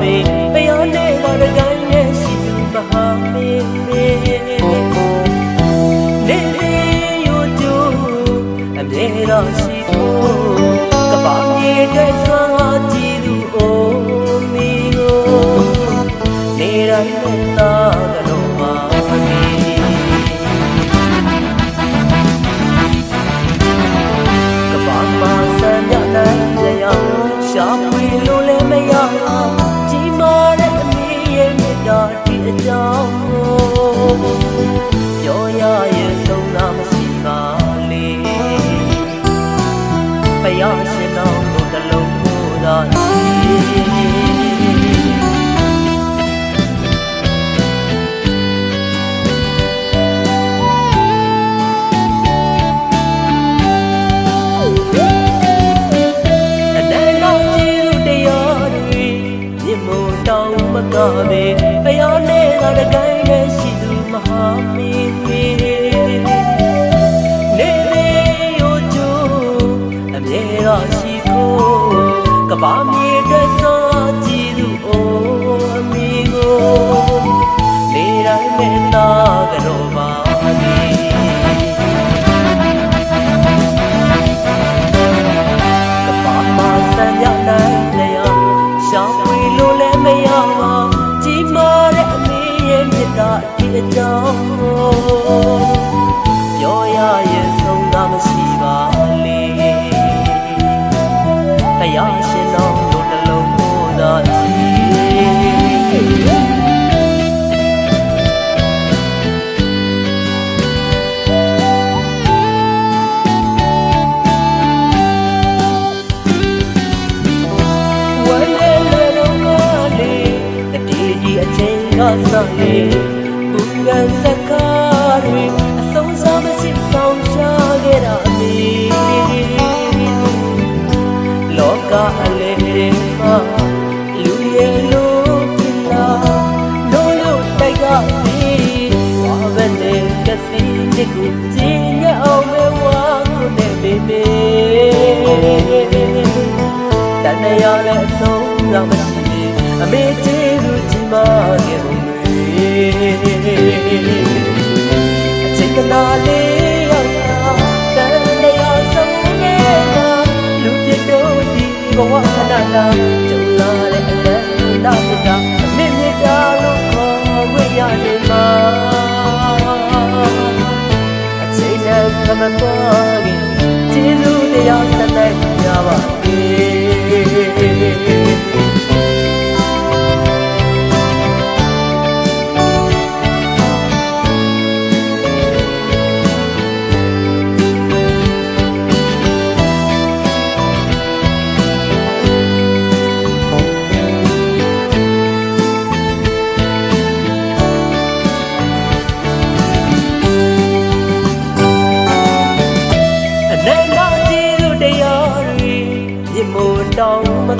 မေပယောနဲ့ကရကိုင်းနဲ့ရှိသူမဟာမေမေနေရို့တူအမြဲတော့ရှိဖို့ကပါမြေတဲ့ဆွမ်းဟာကြည့်သူအိုမီကိုနေရတဲ့တာကတော့ပါမေကပါမဆန်ရတဲ့လျောင်းရှာ ဖယားရှင်တော်တို့တလုံးကိုသာကြည့် ဘာမြေတဲ့စောကြည့်သူအိုအမီကိုနေတိုင်းမဲ့သားကတော့ပါ အဆုံးတော့မရှိသေးအမေကျေးဇူးကြီးမားခဲ့ပုံတွေအချိန်ကနာလေးရောက်တာတန်ရဆုံးနေတာလူပြတို့ဒီဘဝခဏတာကြုံလာတဲ့အလတ်တာပြတာအမေမြတ်တာလို့ခေါ်ဝေရနေမှာအချိန်နဲ့ကမတော်ကြီးကျေးဇူးတရားဆက်လက်ကြပါစေ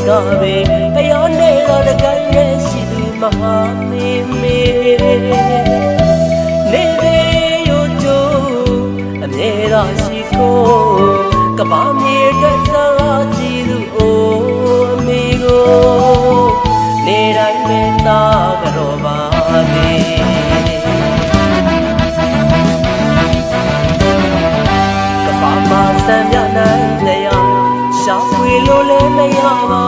ကပဲဘုရားနဲ့တော့တကိုင်းနဲ့ရှိသူမဟာမေမေနေသေးရိုးချိုးအမြဲတမ်းရှိခိုးကဘာမြေတဲ့စားကြည့်သူအိုအမေကိုနေတိုင်းမင်းသားကတော့ပါလေကဘာမဆန်ပြနိုင်လျာရှာဖွေလို့လည်း မရပါ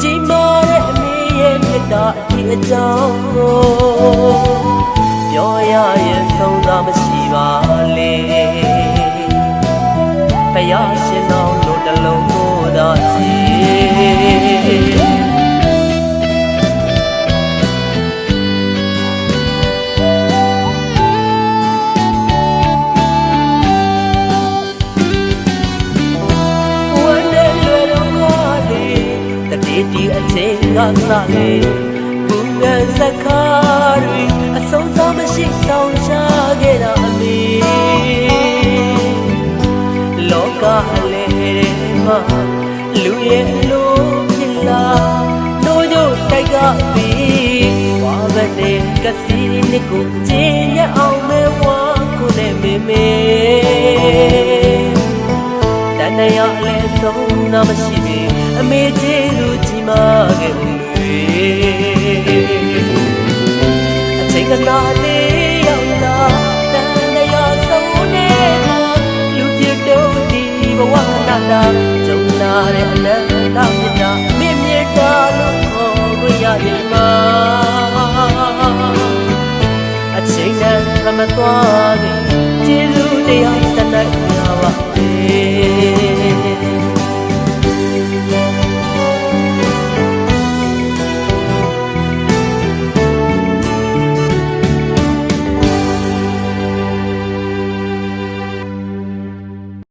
ကြီးမားတဲ့အမေရဲ့မြတ်တာဒီအကြောင်း တတိတီအချိန်ကစလေဘူကန်စကားတွေအဆုံးစားမရှိဆောင်ရှာခဲ့တာအမေလောကအလေမှာလူရဲ့အလိုဖြစ်လာတို့တို့တိုက်ကပြီးဝါဘတဲ့ကစီနှစ်ကိုကျင်းရအောင်မဲဝါခုနဲ့မေမေတန်တရားလည်းဆုံးနာမရှိပေအမေကျေးဇူးကြီး မားခဲ့ဦးလေအချိန်ကနာလေးရောက်လာတန်တရားဆုံးနေမှာလူပြတို့ဒီဘဘဝခဏတာကြုံလာတဲ့အနန္တမြတ်တာမြင့်မြတ်တာလို့ခေါ်ခွင့်ရပြီမှာအချိန်နဲ့ခမသွားခင်ကျေးဇူးတရားစတဲ့